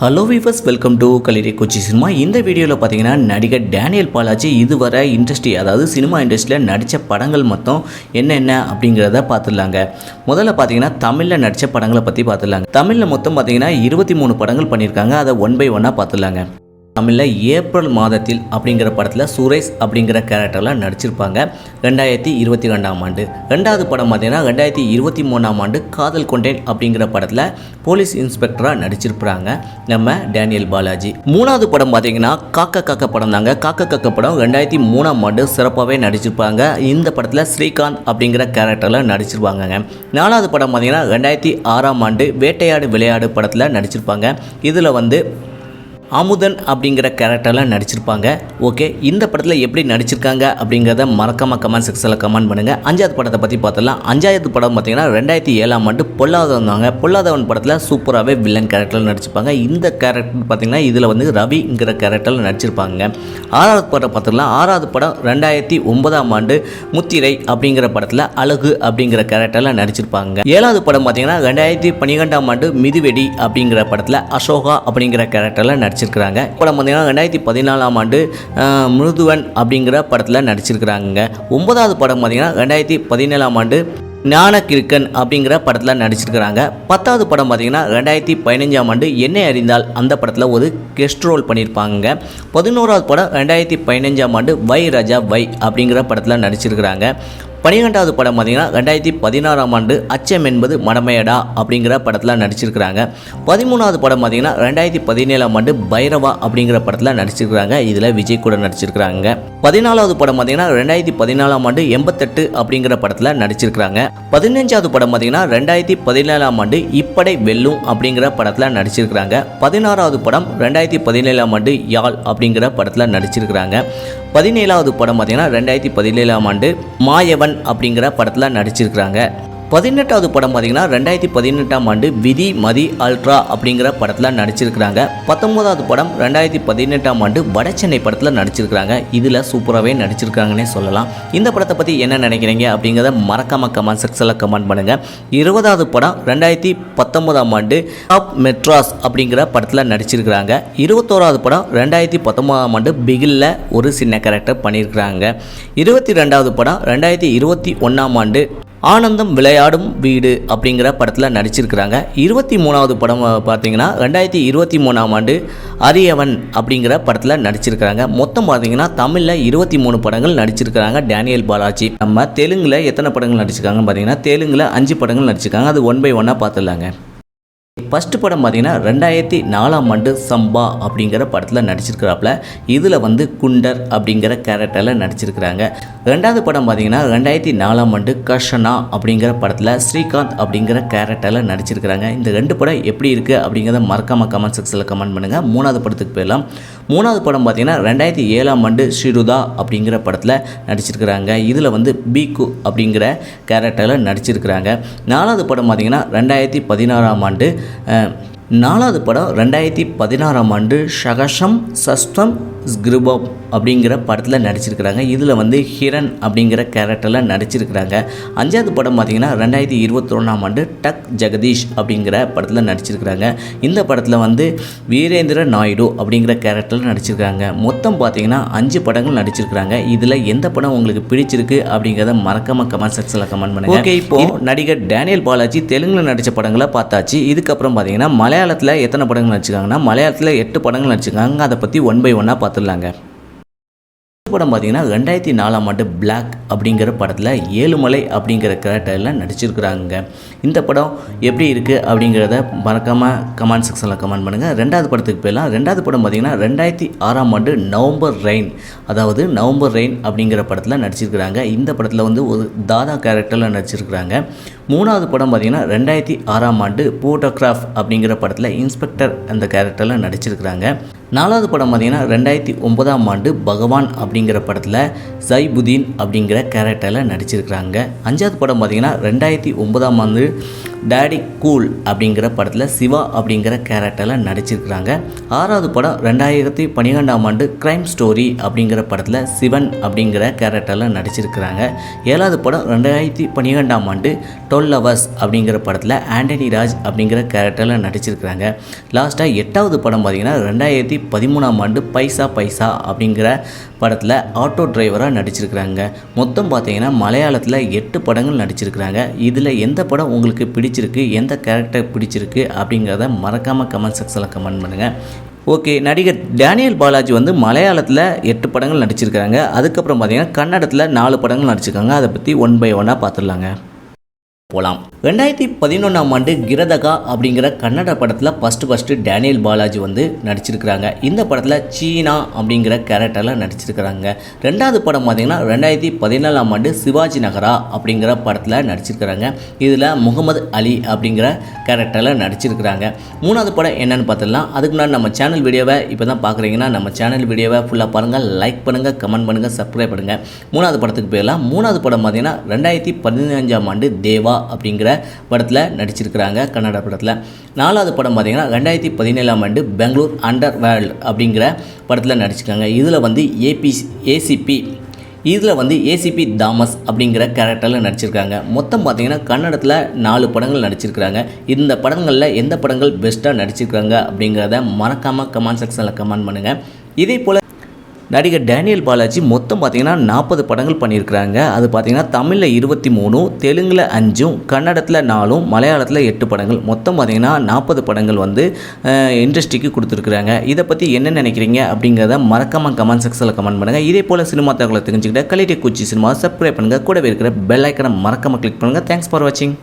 Hello viewers welcome to கலிரி Kochi cinema இந்த வீடியோவில் பார்த்தீங்கன்னா நடிகர் டேனியல் பாலாஜி இதுவரை இண்டஸ்ட்ரி அதாவது சினிமா இண்டஸ்ட்ரியில் நடித்த படங்கள் மொத்தம் என்னென்ன அப்படிங்கிறத பார்த்துடலாங்க. முதல்ல பார்த்தீங்கன்னா தமிழில் நடித்த படங்களை பற்றி பார்த்துடலாங்க. தமிழில் மொத்தம் பார்த்தீங்கன்னா இருபத்தி மூணு படங்கள் பண்ணியிருக்காங்க. அதை ஒன் பை ஒன்னாக பார்த்துடலாங்க. தமிழில் ஏப்ரல் மாதத்தில் அப்படிங்கிற படத்தில் சுரேஷ் அப்படிங்கிற கேரக்டரில் நடிச்சிருப்பாங்க. ரெண்டாயிரத்தி இருபத்தி ரெண்டாம் ஆண்டு. ரெண்டாவது படம் பார்த்தீங்கன்னா ரெண்டாயிரத்தி இருபத்தி மூணாம் ஆண்டு காதல் கொண்டேன் அப்படிங்கிற படத்தில் போலீஸ் இன்ஸ்பெக்டராக நடிச்சிருப்பாங்க நம்ம டேனியல் பாலாஜி. மூணாவது படம் பார்த்தீங்கன்னா காக்க காக்க படம் தாங்க. காக்க காக்க படம் ரெண்டாயிரத்தி மூணாம் ஆண்டு சிறப்பாகவே நடிச்சிருப்பாங்க. இந்த படத்தில் ஸ்ரீகாந்த் அப்படிங்கிற கேரக்டரில் நடிச்சிருப்பாங்கங்க. நாலாவது படம் பார்த்தீங்கன்னா ரெண்டாயிரத்தி ஆறாம் ஆண்டு வேட்டையாடு விளையாடு படத்தில் நடிச்சிருப்பாங்க. இதில் வந்து அமுதன் அப்படிங்கிற கேரக்டரில் நடிச்சிருப்பாங்க. ஓகே இந்த படத்தில் எப்படி நடிச்சிருக்காங்க அப்படிங்கிறத மறக்காம கமெண்ட் செக்ஷனில் கமெண்ட் பண்ணுங்கள் அஞ்சாவது படத்தை பற்றி பார்த்தலாம் அஞ்சாவது படம் பார்த்தீங்கன்னா ரெண்டாயிரத்தி ஏழாம் ஆண்டு பொல்லாதவன் தாங்க. பொல்லாதவன் படத்தில் சூப்பராகவே வில்லன் கேரக்டரில் நடிச்சிருப்பாங்க. இந்த கேரக்டர் பார்த்தீங்கன்னா இதில் வந்து ரவிங்கிற கேரக்டரில் நடிச்சிருப்பாங்க. ஆறாவது படம் பார்த்துக்கலாம் ஆறாவது படம் ரெண்டாயிரத்தி ஒன்பதாம் ஆண்டு முத்திரை அப்படிங்கிற படத்தில் அழகு அப்படிங்கிற கேரக்டரில் நடிச்சிருப்பாங்க. ஏழாவது படம் பார்த்தீங்கன்னா ரெண்டாயிரத்தி பன்னிரெண்டாம் ஆண்டு மிதுவெடி அப்படிங்கிற படத்தில் அசோகா அப்படிங்கிற கேரக்டரில் நடிச்சிருக்கிறாங்க. படம் பார்த்தீங்கன்னா ரெண்டாயிரத்தி பதினாலாம் ஆண்டு மிருதுவன் அப்படிங்கிற படத்தில் நடிச்சிருக்கிறாங்க ஒன்பதாவது படம் பார்த்தீங்கன்னா ரெண்டாயிரத்தி பதினேழாம் ஆண்டு ஞானகிருக்கன் அப்படிங்கிற படத்தில் நடிச்சிருக்கிறாங்க. பத்தாவது படம் பார்த்தீங்கன்னா ரெண்டாயிரத்தி பதினஞ்சாம் ஆண்டு என்னை அறிந்தால் அந்த படத்தில் ஒரு கெஸ்ட் ரோல் பண்ணியிருப்பாங்க பதினோராவது படம் ரெண்டாயிரத்தி பதினஞ்சாம் ஆண்டு வை ராஜா வை அப்படிங்கிற படத்தில் நடிச்சிருக்கிறாங்க. பனிரெண்டாவது படம் பார்த்தீங்கன்னா ரெண்டாயிரத்தி பதினாறாம் ஆண்டு அச்சம் என்பது மடமையடா அப்படிங்கிற படத்தில் நடிச்சிருக்கிறாங்க. பதிமூணாவது படம் பார்த்தீங்கன்னா ரெண்டாயிரத்தி பதினேழாம் ஆண்டு பைரவா அப்படிங்கிற படத்தில் நடிச்சிருக்கிறாங்க. இதில் விஜய் கூட நடிச்சிருக்கிறாங்க. பதினாலாவது படம் பார்த்தீங்கன்னா ரெண்டாயிரத்தி பதினாலாம் ஆண்டு எண்பத்தெட்டு அப்படிங்கிற படத்தில் நடிச்சிருக்கிறாங்க. பதினஞ்சாவது படம் பார்த்தீங்கன்னா ரெண்டாயிரத்தி பதினேழாம் ஆண்டு இப்படை வெல்லும் அப்படிங்கிற படத்தில் நடிச்சிருக்கிறாங்க. பதினாறாவது படம் ரெண்டாயிரத்தி பதினேழாம் ஆண்டு யாழ் அப்படிங்கிற படத்தில் நடிச்சிருக்கிறாங்க. பதினேழாவது படம் பார்த்தீங்கன்னா ரெண்டாயிரத்தி பதினேழாம் ஆண்டு மாயவன் அப்படிங்கிற படத்தில் நடிச்சிருக்கிறாங்க. பதினெட்டாவது படம் பார்த்தீங்கன்னா ரெண்டாயிரத்தி பதினெட்டாம் ஆண்டு விதி மதி அல்ட்ரா அப்படிங்கிற படத்தில் நடிச்சிருக்கிறாங்க. பத்தொன்பதாவது படம் ரெண்டாயிரத்தி பதினெட்டாம் ஆண்டு வடச்சென்னை படத்தில் நடிச்சிருக்கிறாங்க. இதில் சூப்பராகவே நடிச்சிருக்காங்கன்னே சொல்லலாம். இந்த படத்தை பற்றி என்ன நினைக்கிறீங்க அப்படிங்கிறத மறக்காம கமெண்ட் செக்ஷனில் கமெண்ட் பண்ணுங்கள் இருபதாவது படம் ரெண்டாயிரத்தி பத்தொன்பதாம் ஆண்டு டாப் மெட்ராஸ் அப்படிங்கிற படத்தில் நடிச்சிருக்கிறாங்க. இருபத்தோராவது படம் ரெண்டாயிரத்தி பத்தொன்பதாம் ஆண்டு பிகிலில் ஒரு சின்ன கேரக்டர் பண்ணியிருக்கிறாங்க இருபத்தி ரெண்டாவது படம் ரெண்டாயிரத்தி இருபத்தி ஒன்றாம் ஆண்டு ஆனந்தம் விளையாடும் வீடு அப்படிங்கிற படத்தில் நடிச்சிருக்கிறாங்க. இருபத்தி மூணாவது படம் பார்த்தீங்கன்னா ரெண்டாயிரத்தி இருபத்தி மூணாம் ஆண்டு அரியவன் அப்படிங்கிற படத்தில் நடிச்சிருக்கிறாங்க. மொத்தம் பார்த்தீங்கன்னா தமிழில் இருபத்தி மூணு படங்கள் நடிச்சிருக்கிறாங்க டேனியல் பாலாஜி. நம்ம தெலுங்கில் எத்தனை படங்கள் நடிச்சிருக்காங்கன்னு பார்த்தீங்கன்னா தெலுங்கில் அஞ்சு படங்கள் நடிச்சிருக்காங்க. அது ஒன் பை ஒன்னாக பார்த்துடலாங்க ஃபஸ்ட்டு படம் பார்த்தீங்கன்னா ரெண்டாயிரத்தி நாலாம் ஆண்டு சம்பா அப்படிங்கிற படத்தில் நடிச்சிருக்கிறாப்புல. இதில் வந்து குண்டர் அப்படிங்கிற கேரக்டரில் நடிச்சிருக்கிறாங்க. ரெண்டாவது படம் பார்த்தீங்கன்னா ரெண்டாயிரத்தி நாலாம் ஆண்டு கஷனா அப்படிங்கிற படத்தில் ஸ்ரீகாந்த் அப்படிங்கிற கேரக்டரில் நடிச்சிருக்கிறாங்க. இந்த ரெண்டு படம் எப்படி இருக்குது அப்படிங்கிறத மறக்காம கமெண்ட் செக்ஷனில் கமெண்ட் பண்ணுங்கள் மூணாவது படத்துக்கு போயிடலாம். மூணாவது படம் பார்த்தீங்கன்னா ரெண்டாயிரத்தி ஏழாம் ஆண்டு ஷிருதா அப்படிங்கிற படத்தில் நடிச்சிருக்கிறாங்க. இதில் வந்து பீக்கு அப்படிங்கிற கேரக்டரில் நடிச்சிருக்கிறாங்க. நாலாவது படம் பார்த்தீங்கன்னா ரெண்டாயிரத்தி பதினாறாம் ஆண்டு நாலாவது படம் ரெண்டாயிரத்தி பதினாறாம் ஆண்டு சகசம் சஸ்தம் ஸ்கிருபம் அப்படிங்கிற படத்தில் நடிச்சிருக்கிறாங்க. இதில் வந்து ஹிரண் அப்படிங்கிற கேரக்டரில் நடிச்சிருக்கிறாங்க. அஞ்சாவது படம் பார்த்தீங்கன்னா ரெண்டாயிரத்தி இருபத்தொன்னாம் ஆண்டு டக் ஜெகதீஷ் அப்படிங்கிற படத்தில் நடிச்சிருக்கிறாங்க. இந்த படத்தில் வந்து வீரேந்திர நாயுடு அப்படிங்கிற கேரக்டரில் நடிச்சிருக்காங்க மொத்தம் பார்த்தீங்கன்னா அஞ்சு படங்கள் நடிச்சிருக்கிறாங்க. இதில் எந்த படம் உங்களுக்கு பிடிச்சிருக்கு அப்படிங்கிறத மறக்காம கமெண்ட் செக்ஷனில் கமெண்ட் பண்ணுங்க. ஓகே இப்போ நடிகர் டேனியல் பாலாஜி தெலுங்குல நடித்த படங்களை பார்த்தாச்சு. இதுக்கப்புறம் பார்த்தீங்கன்னா மலையாளத்தில் எத்தனை படங்கள் நடிச்சிருக்காங்கன்னா மலையாளத்தில் எட்டு படங்கள் நடிச்சிருக்காங்க. அதை பற்றி ஒன் பை ஒன்னாக பார்த்துடலாங்க. படம் பார்த்தீங்கன்னா ரெண்டாயிரத்தி நாலாம் ஆண்டு பிளாக் அப்படிங்கிற படத்தில் ஏழுமலை அப்படிங்கிற கேரக்டரில் நடிச்சிருக்கிறாங்க இந்த படம் எப்படி இருக்குது அப்படிங்கிறத மறக்காமல் கமெண்ட் செக்ஷனில் கமெண்ட் பண்ணுங்கள் ரெண்டாவது படத்துக்கு போயிடலாம். ரெண்டாவது படம் பார்த்தீங்கன்னா ரெண்டாயிரத்தி ஆறாம் ஆண்டு நவம்பர் ரெயின் அதாவது நவம்பர் ரெயின் அப்படிங்கிற படத்தில் நடிச்சிருக்கிறாங்க. இந்த படத்தில் வந்து ஒரு தாதா கேரக்டரில் நடிச்சிருக்கிறாங்க. மூணாவது படம் பார்த்தீங்கன்னா ரெண்டாயிரத்தி ஆறாம் ஆண்டு போட்டோகிராஃப் அப்படிங்கிற படத்தில் இன்ஸ்பெக்டர் அந்த கேரக்டரில் நடிச்சிருக்கிறாங்க. நாலாவது படம் பார்த்தீங்கன்னா ரெண்டாயிரத்தி ஒன்பதாம் ஆண்டு பகவான் அப்படிங்கிற படத்தில் சைபுதீன் அப்படிங்கிற கேரக்டரில் நடிச்சிருக்கிறாங்க. அஞ்சாவது படம் பார்த்தீங்கன்னா ரெண்டாயிரத்தி ஒன்பதாம் ஆண்டு டேடி கூல் அப்படிங்கிற படத்தில் சிவா அப்படிங்கிற கேரக்டரில் நடிச்சிருக்கிறாங்க. ஆறாவது படம் ரெண்டாயிரத்தி பன்னிரெண்டாம் ஆண்டு க்ரைம் ஸ்டோரி அப்படிங்கிற படத்தில் சிவன் அப்படிங்கிற கேரக்டரில் நடிச்சிருக்கிறாங்க. ஏழாவது படம் ரெண்டாயிரத்தி பன்னிரெண்டாம் ஆண்டு டுவெல் ஹவர்ஸ் அப்படிங்கிற படத்தில் ஆண்டனி ராஜ் அப்படிங்கிற கேரக்டரில் நடிச்சிருக்கிறாங்க. லாஸ்ட்டாக எட்டாவது படம் பார்த்திங்கன்னா ரெண்டாயிரத்தி பதிமூணாம் ஆண்டு பைசா பைசா அப்படிங்கிற படத்தில் ஆட்டோ டிரைவராக நடிச்சிருக்கிறாங்க. மொத்தம் பார்த்தீங்கன்னா மலையாளத்தில் எட்டு படங்கள் நடிச்சிருக்கிறாங்க. இதில் எந்த படம் உங்களுக்கு பிடிச்சிருக்கு எந்த கேரக்டர் பிடிச்சிருக்கு அப்படிங்கிறத மறக்காமல் கமெண்ட் செக்ஷனில் கமெண்ட் பண்ணுங்கள் ஓகே நடிகர் டேனியல் பாலாஜி வந்து மலையாளத்தில் எட்டு படங்கள் நடிச்சிருக்காங்க. அதுக்கப்புறம் பார்த்தீங்கன்னா கன்னடத்தில் நாலு படங்கள் நடிச்சிருக்காங்க. அதை பற்றி ஒன் பை ஒன்னாக பார்த்துடலாங்க. போகலாம் ரெண்டாயிரத்தி பதினொன்றாம் ஆண்டு கிரதகா அப்படிங்கிற கன்னட படத்தில் ஃபஸ்ட்டு ஃபஸ்ட்டு டேனியல் பாலாஜி வந்து நடிச்சிருக்கிறாங்க. இந்த படத்தில் சீனா அப்படிங்கிற கேரக்டரில் நடிச்சிருக்கிறாங்க. ரெண்டாவது படம் பார்த்தீங்கன்னா ரெண்டாயிரத்தி பதினாலாம் ஆண்டு சிவாஜி நகரா அப்படிங்கிற படத்தில் நடிச்சிருக்கிறாங்க. இதில் முகமது அலி அப்படிங்கிற கேரக்டரில் நடிச்சிருக்கிறாங்க. மூணாவது படம் என்னென்னு பார்த்துடலாம் அதுக்கு முன்னாடி நம்ம சேனல் வீடியோவை இப்போ தான் பார்க்குறீங்கன்னா நம்ம சேனல் வீடியோவை ஃபுல்லாக பாருங்கள் லைக் பண்ணுங்கள் கமெண்ட் பண்ணுங்கள் சப்ஸ்கிரைப் பண்ணுங்கள் மூணாவது படத்துக்கு போயிடலாம். மூணாவது படம் பார்த்தீங்கன்னா ரெண்டாயிரத்தி பதினஞ்சாம் ஆண்டு தேவா அப்படிங்கிற படத்தில் நடிச்சிருக்கிறாங்க கன்னட படத்தில். நாலாவது படம் பார்த்தீங்கன்னா ரெண்டாயிரத்தி பதினேழாம் ஆண்டு பெங்களூர் அண்டர் வேர்ல்டு அப்படிங்கிற படத்தில் நடிச்சிருக்காங்க. இதில் வந்து ஏபி ஏசிபி இதில் வந்து ஏசிபி தாமஸ் அப்படிங்கிற கேரக்டரில் நடிச்சிருக்காங்க. மொத்தம் பார்த்தீங்கன்னா கன்னடத்தில் நாலு படங்கள் நடிச்சிருக்கிறாங்க. இந்த படங்களில் எந்த படங்கள் பெஸ்ட்டாக நடிச்சிருக்காங்க அப்படிங்கிறத மறக்காமல் கமெண்ட் செக்ஷனில் கமெண்ட் பண்ணுங்கள் இதே போல் நடிகர் டேனியல் பாலாஜி மொத்தம் பார்த்தீங்கன்னா நாற்பது படங்கள் பண்ணியிருக்கிறாங்க. அது பார்த்தீங்கன்னா தமிழில் இருபத்தி மூணு தெலுங்கில் அஞ்சும் கன்னடத்தில் நாலும் மலையாளத்தில் எட்டு படங்கள். மொத்தம் பார்த்தீங்கன்னா நாற்பது படங்கள் வந்து இண்டஸ்ட்ரிக்கு கொடுத்துருக்குறாங்க. இதை பற்றி என்ன நினைக்கிறீங்க அப்படிங்கிறத மறக்காமல் கமெண்ட் செக்ஷனில் கமெண்ட் பண்ணுங்கள் இதே போல் சினிமா தகவலை தெரிஞ்சுக்கிட்ட கலிட்டி குச்சி சினிமா சப்ஸ்கிரைப் பண்ணுங்கள் கூடவே இருக்கிற பெல் ஐக்கனை மறக்காமல் கிளிக் பண்ணுங்கள் தேங்க்ஸ் ஃபார் வாட்சிங்